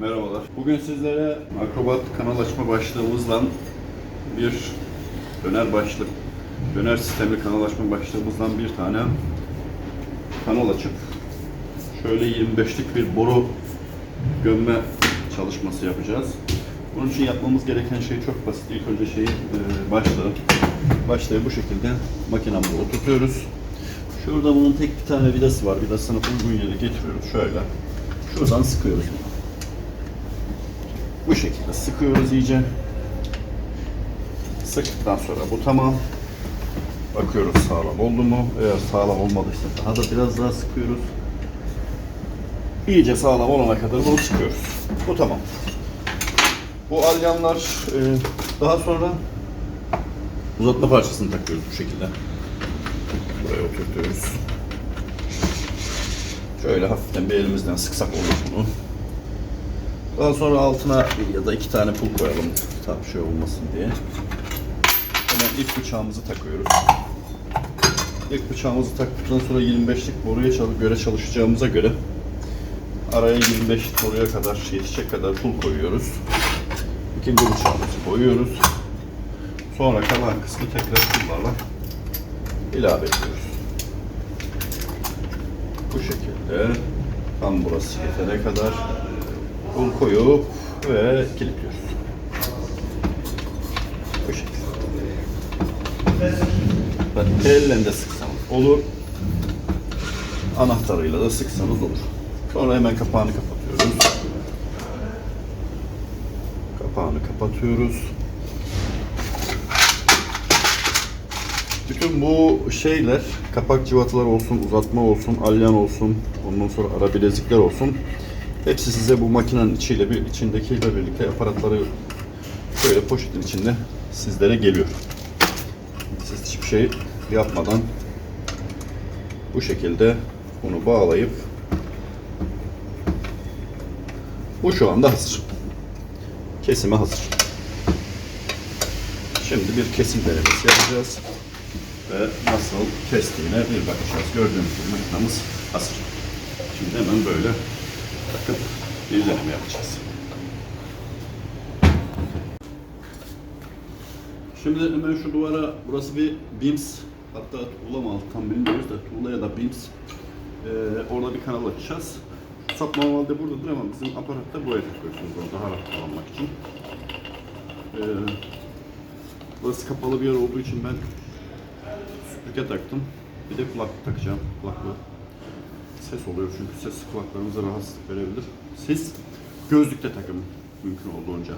Merhabalar. Bugün sizlere Akrobat kanal açma başlığımızla bir döner başlık, döner sistemli kanal açma başlığımızdan bir tane kanal açıp şöyle 25'lik bir boru gömme çalışması yapacağız. Bunun için yapmamız gereken şey çok basit. İlk önce şeyi e, başlığı, başlığı bu şekilde makinamıza oturtuyoruz. Şurada bunun tek bir tane vidası var. Vidasını uygun yere getiriyoruz şöyle. Şuradan sıkıyoruz. Bu şekilde sıkıyoruz iyice. Sıktıktan sonra bu tamam. Bakıyoruz sağlam oldu mu? Eğer sağlam olmadıysa daha da biraz daha sıkıyoruz. İyice sağlam olana kadar bunu sıkıyoruz. Bu tamam. Bu alyanlar e, daha sonra uzatma parçasını takıyoruz bu şekilde. Buraya oturtuyoruz. Şöyle hafiften bir elimizden sıksak olur bunu. Daha sonra altına ya da iki tane pul koyalım. Tam şey olmasın diye. Hemen ilk bıçağımızı takıyoruz. İlk bıçağımızı taktıktan sonra 25'lik boruya göre çalışacağımıza göre araya 25'lik boruya kadar yetişecek kadar pul koyuyoruz. İkinci bıçağımızı koyuyoruz. Sonra kalan kısmı tekrar pullarla ilave ediyoruz. Bu şekilde tam burası yetene kadar un koyup ve kilitliyoruz. Bu şekilde. Elle de sıksanız olur. Anahtarıyla da sıksanız olur. Sonra hemen kapağını kapatıyoruz. Kapağını kapatıyoruz. Bütün bu şeyler, kapak cıvatalar olsun, uzatma olsun, alyan olsun, ondan sonra ara bilezikler olsun. Hepsi size bu makinenin içiyle bir içindekiyle birlikte aparatları şöyle poşetin içinde sizlere geliyor. Siz hiçbir şey yapmadan bu şekilde bunu bağlayıp bu şu anda hazır. Kesime hazır. Şimdi bir kesim denemesi yapacağız ve nasıl kestiğine bir bakacağız. Gördüğünüz gibi makinamız hazır. Şimdi hemen böyle takıp bir deneme yapacağız. Şimdi hemen şu duvara, burası bir BIMS, hatta tuğla mı tam bilmiyoruz da tuğla ya da BIMS. Ee, orada bir kanal açacağız. Sap normalde buradadır ama bizim aparatta buraya takıyorsunuz orada rahat kullanmak için. Ee, burası kapalı bir yer olduğu için ben süpürge taktım. Bir de kulaklık takacağım, kulaklığı. Ses oluyor çünkü ses kulaklarınıza rahatsızlık verebilir. Siz gözlükte takın mümkün olduğunca.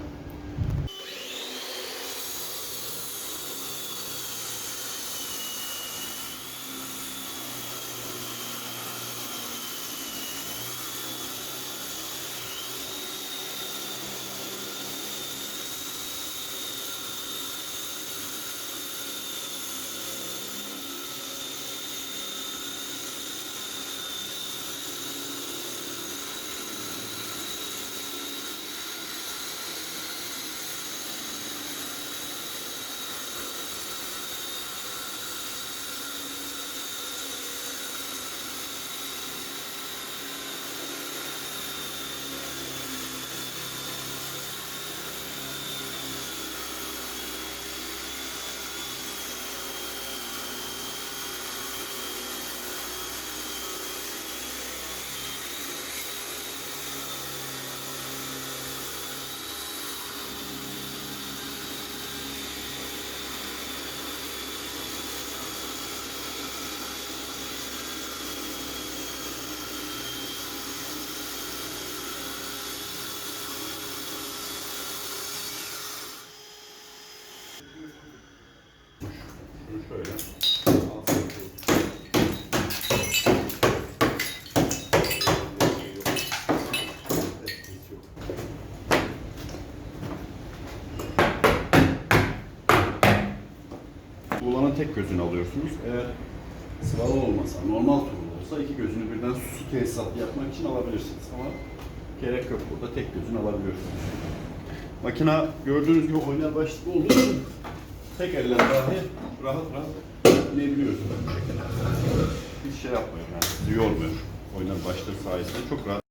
Şunu şöyle. Tuğlanın tek gözünü alıyorsunuz. Eğer sıralı olmasa, normal tuğla olsa iki gözünü birden su tesisatı yapmak için alabilirsiniz. Ama gerek yok burada. Tek gözünü alabiliyorsunuz. Makina gördüğünüz gibi oynar başlık olduğu için tek elle dahi rahat rahat şekilde. Hiç şey yapmıyor yani sizi yormuyor. Oynar başlık sayesinde çok rahat